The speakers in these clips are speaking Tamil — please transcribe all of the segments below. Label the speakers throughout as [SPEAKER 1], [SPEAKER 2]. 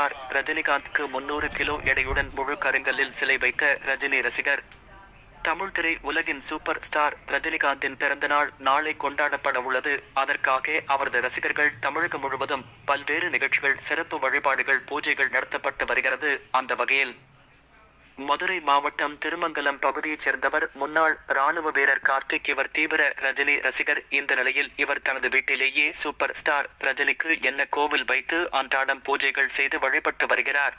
[SPEAKER 1] ஸ்டார் ரஜினிகாந்த்க்கு முன்னூறு கிலோ எடையுடன் முழு கருங்கல்லில் சிலை வைத்த ரஜினி ரசிகர். தமிழ் திரை உலகின் சூப்பர் ஸ்டார் ரஜினிகாந்தின் பிறந்தநாள் நாளை கொண்டாடப்பட உள்ளது. அதற்காக அவரது ரசிகர்கள் தமிழகம் முழுவதும் பல்வேறு நிகழ்ச்சிகள் சிறப்பு வழிபாடுகள் பூஜைகள் நடத்தப்பட்டு வருகிறது. அந்த வகையில் மதுரை மாவட்டம் திருமங்கலம் பகுதியைச் சேர்ந்தவர் முன்னாள் ராணுவ வீரர் கார்த்திக் இவர் தீவிர ரஜினி ரசிகர். இந்த நிலையில் இவர் தனது வீட்டிலேயே சூப்பர் ஸ்டார் ரஜினிக்கு என்ன கோவில் வைத்து அன்றாடம் பூஜைகள் செய்து வழிபட்டு வருகிறார்.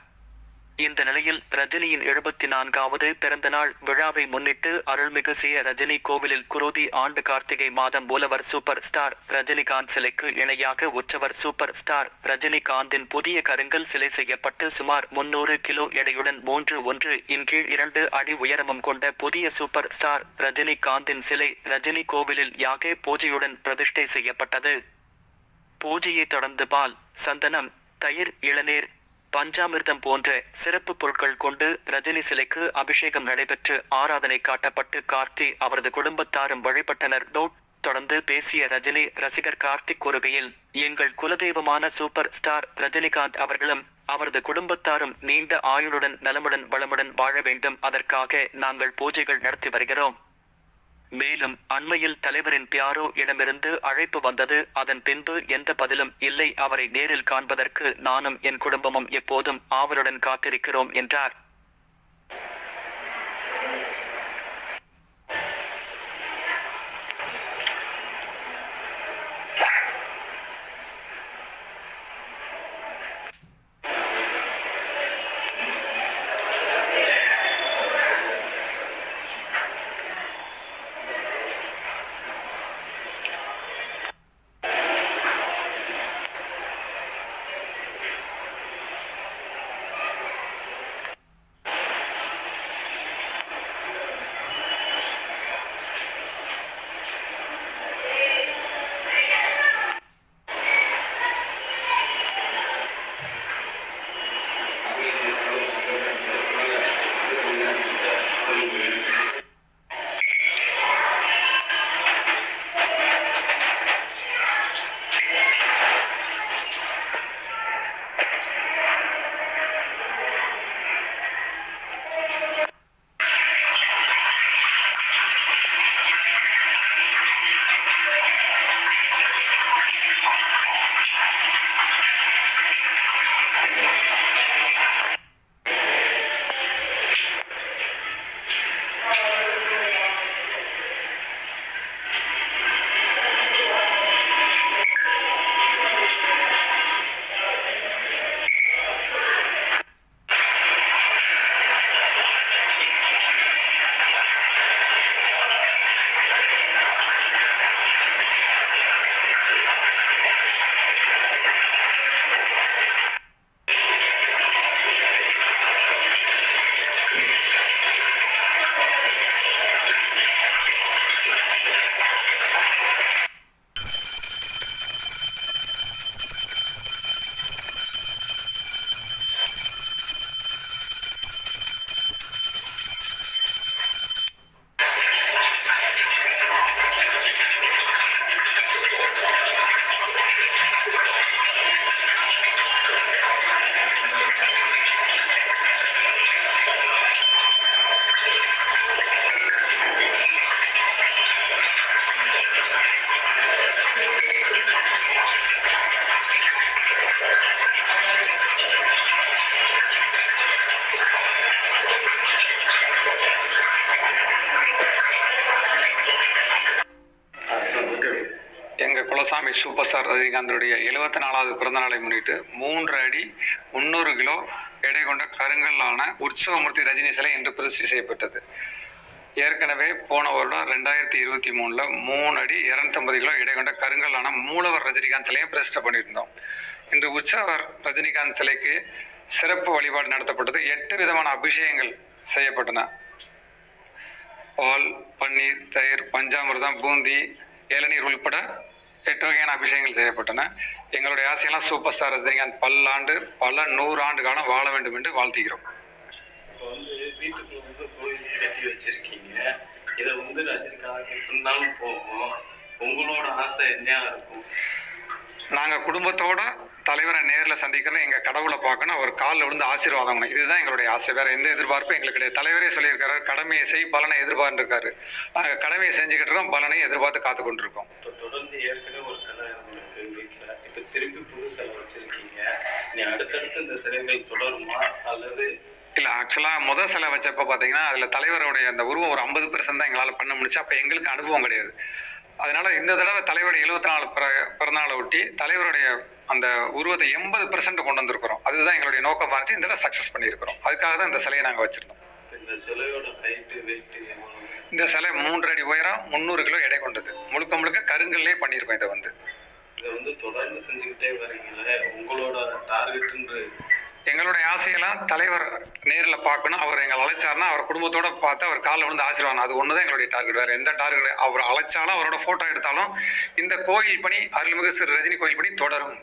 [SPEAKER 1] இந்த நிலையில் ரஜினியின் எழுபத்தி நான்காவது பிறந்த நாள் விழாவை முன்னிட்டு அருள்மிகு சிய ரஜினி கோவிலில் குரோதி ஆண்டு கார்த்திகை மாதம் மூலவர் சூப்பர் ஸ்டார் ரஜினிகாந்த் சிலைக்கு இணையாக உற்சவர் சூப்பர் ஸ்டார் ரஜினிகாந்தின் புதிய கருங்கல் சிலை செய்யப்பட்டு சுமார் முன்னூறு கிலோ எடையுடன் மூன்று ஒன்று இன் கீழ் இரண்டு அடி உயரமும் கொண்ட புதிய சூப்பர் ஸ்டார் ரஜினிகாந்தின் சிலை ரஜினி கோவிலில் யாகே பூஜையுடன் பிரதிஷ்டை செய்யப்பட்டது. பூஜையை தொடர்ந்து பால் சந்தனம் தயிர் இளநீர் பஞ்சாமிர்தம் போன்ற சிறப்பு பொருட்கள் கொண்டு ரஜினி சிலைக்கு அபிஷேகம் நடைபெற்று ஆராதனை காட்டப்பட்டு கார்த்தி அவரது குடும்பத்தாரும் வழிபட்டனர். டோட் தொடர்ந்து பேசிய ரஜினி ரசிகர் கார்த்திக் கூறுகையில் எங்கள் குலதெய்வமான சூப்பர் ஸ்டார் ரஜினிகாந்த் அவர்களும் அவரது குடும்பத்தாரும் நீண்ட ஆயுளுடன் நலமுடன் வளமுடன் வாழ வேண்டும். அதற்காக நாங்கள் பூஜைகள் நடத்தி வருகிறோம். மேலும் அண்மையில் தலைவரின் பியாரோ இடமிருந்து அழைப்பு வந்தது. அதன் பின்பு எந்த பதிலும் இல்லை. அவரை நேரில் காண்பதற்கு நானும் என் குடும்பமும் எப்போதும் ஆவலுடன் காத்திருக்கிறோம் என்றார்.
[SPEAKER 2] எங்கள் சூப்பர் ஸ்டார் ரஜினிகாந்தனுடைய எழுபத்தி நாலாவது பிறந்தநாளை முன்னிட்டு மூன்று அடி முந்நூறு கிலோ எடை கொண்ட கருங்கல்லான உற்சவமூர்த்தி ரஜினி சிலை இன்று பிரதிஷ்டை செய்யப்பட்டது. ஏற்கனவே போன வருடம் ரெண்டாயிரத்தி இருபத்தி மூணில் மூணு அடி இரநூத்தம்பது கிலோ எடை கொண்ட கருங்கல்லான மூலவர் ரஜினிகாந்த் சிலையும் பிரதிஷ்டை பண்ணியிருந்தோம். இன்று உற்சவர் ரஜினிகாந்த் சிலைக்கு சிறப்பு வழிபாடு நடத்தப்பட்டது. எட்டு விதமான அபிஷேகங்கள் செய்யப்பட்டன. பால் பன்னீர் தயிர் பஞ்சாமிர்தம் பூந்தி இளநீர் உள்பட எட்டு வகையான அபிஷேகங்கள் செய்யப்பட்டன. எங்களுடைய ஆசையெல்லாம் சூப்பர் ஸ்டார் ரஜினிகாந்த் பல்லாண்டு பல நூறு ஆண்டு காலம் வாழ வேண்டும் என்று வாழ்த்துகிறோம்.
[SPEAKER 3] இப்போ வந்து வீட்டுக்குள்ள வந்து கோயில் கட்டி வச்சிருக்கீங்க. இதை வந்து ரஜினிகாந்த் இருந்தாலும் போகும். உங்களோட ஆசை என்னையா இருக்கும்?
[SPEAKER 2] நாங்கள் குடும்பத்தோட தலைவரை நேர்ல சந்திக்கணும் எங்க கடவுளை பார்க்கணும் அவர் காலில் விழுந்து ஆசீர்வாதம் பண்ணணும். இதுதான் எங்களுடைய ஆசை. வேற எந்த எதிர்பார்ப்பும் எங்களுக்கு கிடையாது. தலைவரே சொல்லியிருக்காரு கடமையை செய் பலனை எதிர்பார்த்துருக்காரு நாங்க கடமையை செஞ்சுக்கிட்டு இருக்கோம் பலனை எதிர்பார்த்து காத்து கொண்டிருக்கோம்.
[SPEAKER 3] தொடர்ந்து ஏற்கனவே ஒரு சிலை இருந்திருக்கு வீட்டில் இப்போ திருப்பி புது சிலை வச்சிருக்கீங்க. நீ அடுத்தடுத்து இந்த சிலைகள் தொடருமா? அல்லது
[SPEAKER 2] இல்ல ஆக்சுவலா முதல் சிலை வச்சப்ப பாத்தீங்கன்னா அதுல தலைவருடைய அந்த உருவம் ஒரு ஐம்பது பெர்சன்ட் தான் எங்களால பண்ண முடிச்சு அப்ப எங்களுக்கு அனுபவம் கிடையாது. அதனால இந்த தடவை தலைவருடைய எழுபத்தி நாலு பிறந்தநாளை ஒட்டி தலைவருடைய அந்த உருவத்தை எண்பது பெர்சன்ட் கொண்டு வந்திருக்கிறோம். அதுதான் எங்களுடைய நோக்கமா இருந்துச்சு இந்த தடவை சக்சஸ் பண்ணியிருக்கிறோம். அதுக்காக தான் இந்த சிலையை நாங்க வச்சிருந்தோம்.
[SPEAKER 3] இந்த
[SPEAKER 2] சிலை மூன்று அடி உயரம் முந்நூறு கிலோ எடை கொண்டது. முழுக்க முழுக்க கருங்கல்லே பண்ணியிருக்கோம் இதை வந்து.
[SPEAKER 3] இதை வந்து தொடர்ந்து செஞ்சுக்கிட்டே வரீங்களே. உங்களோட டார்கெட்ன்ற
[SPEAKER 2] எங்களுடைய ஆசையெல்லாம் தலைவர் நேரில் பார்க்கணும். அவர் எங்களை அழைச்சார்னா அவர் குடும்பத்தோட பார்த்து அவர் காலில் விழுந்து ஆசீர்வாதம். அது ஒன்று தான் எங்களுடைய டார்கெட் வேறு எந்த டார்கெட் அவர் அழைச்சாலும் அவரோட ஃபோட்டோ எடுத்தாலும் இந்த கோயில் பணி அருள்மிகு சிறு ரஜினி கோயில் பணி தொடரும்.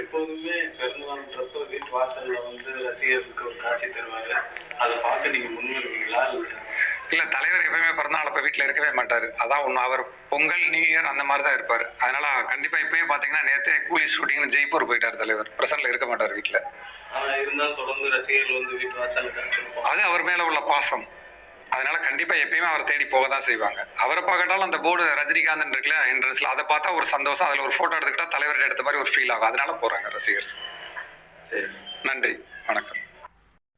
[SPEAKER 3] எப்போதுமே பிறந்தநாள்ன்றப்போ வீட்டு வாசலில் வந்து ரசிகர்களுக்கு ஒரு காட்சி தருவாங்க. அதை பார்க்க நீங்கள் முன் வருவீங்களா இல்லை
[SPEAKER 2] தலைவர் எப்பயுமே பிறந்தநாள் அப்போ வீட்டில் இருக்கவே மாட்டார். அதான் ஒன்று அவர் பொங்கல் நியூ இயர் அந்த மாதிரி தான் இருப்பார். அதனால கண்டிப்பாக இப்போயே பார்த்தீங்கன்னா நேற்றே கூலி ஷூட்டிங்னு ஜெய்ப்பூர் போயிட்டார் தலைவர். பிரசன்ட்ல இருக்க மாட்டார் வீட்டில்
[SPEAKER 3] இருந்தாலும் தொடர்ந்து ரசிகர்கள் வந்து வீட்டு
[SPEAKER 2] அது அவர் மேல உள்ள பாசம். அதனால கண்டிப்பா எப்பயுமே அவர் தேடி போக தான் செய்வாங்க. அவரை பார்க்கட்டாலும் அந்த போர்டு ரஜினிகாந்த் இருக்குல்ல என்ட்ரன்ஸ்ல அதை பார்த்தா ஒரு சந்தோஷம். அதுல ஒரு போட்டோ எடுத்துக்கிட்டா தலைவர் எடுத்த மாதிரி ஒரு ஃபீல் ஆகும். அதனால போறாங்க ரசிகர்
[SPEAKER 3] சரி.
[SPEAKER 2] நன்றி. வணக்கம்.